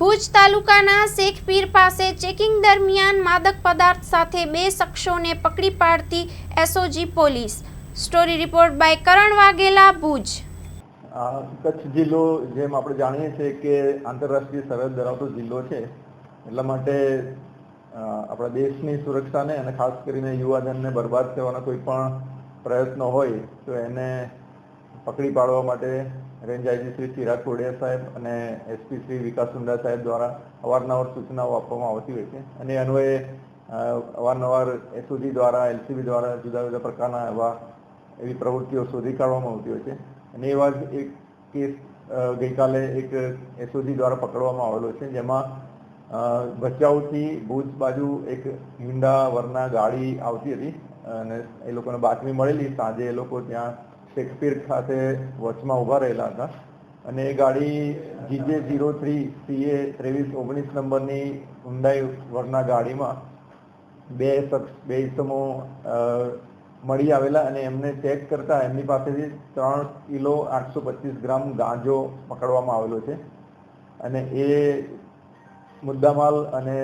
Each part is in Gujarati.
ભુજ તાલુકાના શેખપીર પાસે ચેકિંગ દરમિયાન માદક પદાર્થ સાથે બે શખ્સોને પકડી પાડતી SOG police. Story report by Karan Vaghela, Bhuj. Kutch જિલ્લો જેમ આપણે જાણીએ છીએ કે આંતરરાષ્ટ્રીય સરહદ ધરાવતો જિલ્લો છે, એટલા માટે આપણા દેશની સુરક્ષાને અને ખાસ કરીને યુવાધનને બરબાદ કરવાના કોઈ પણ પ્રયત્નો હોય તો એને પકડી પાડવા માટે રેન્જ આઈજી શ્રી ચિરાગ કોડિયા સાહેબ અને એસપી શ્રી વિકાસ સુંદા સાહેબ દ્વારા અવારનવાર સૂચનાઓ આપવામાં આવતી હોય છે. અને અન્વયે અવારનવાર એસઓજી દ્વારા, એલસીબી દ્વારા જુદા જુદા પ્રકારના એવા એવી પ્રવૃત્તિઓ શોધી કાઢવામાં આવતી હોય છે. અને એવા જ એક કેસ ગઈકાલે એક એસઓજી દ્વારા પકડવામાં આવેલો છે, જેમાં ભચાઉથી ભુજ બાજુ એક હિન્ડા વરના ગાડી આવતી હતી અને એ લોકોને બાતમી મળેલી. સાંજે એ લોકો ત્યાં શેક્સપિયર ખાતે વચમાં ઊભા રહેલા હતા. અને એ ગાડી જીજે ઝીરો થ્રી સીએ ત્રેવીસ ઓગણીસ નંબરની હુન્ડાઈ વરના ગાડીમાં બે શખ્સ, બે ઇસમો મળી આવેલા અને એમને ચેક કરતા એમની પાસેથી ત્રણ કિલો આઠસો પચીસ ગ્રામ ગાંજો પકડવામાં આવેલો છે. અને એ મુદ્દામાલ અને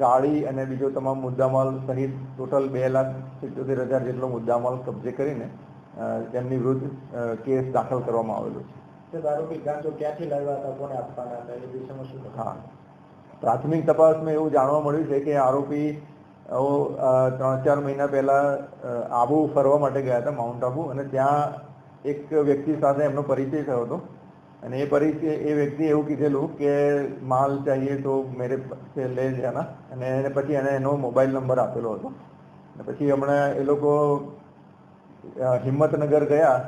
ગાડી અને બીજો તમામ મુદ્દામાલ સહિત ટોટલ બે લાખ સિત્યોતેર હજાર જેટલો મુદ્દામાલ કબજે કરીને તેમની વિરુદ્ધ કેસ દાખલ કરવામાં આવેલો છે. પ્રાથમિક તપાસમાં એવું જાણવા મળ્યું છે કે આરોપી ત્રણ ચાર મહિના પહેલા આબુ ફરવા માટે ગયા હતા માઉન્ટ આબુ અને ત્યાં એક વ્યક્તિ સાથે એમનો પરિચય થયો હતો. અને એ પરિચય એ વ્યક્તિ એવું કીધેલું કે માલ ચાહીએ તો મેરે પાસે લે જાના. અને એને પછી એને એનો મોબાઈલ નંબર આપેલો હતો. અને પછી હમણાં એ લોકો હિંમતનગર ગયા.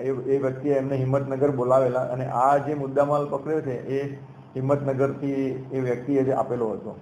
એ એ વ્યક્તિએ એમને હિંમતનગર બોલાવેલા અને આ જે મુદ્દામાલ પકડ્યો છે, એ હિંમતનગરથી એ વ્યક્તિએ જે આપેલો હતો.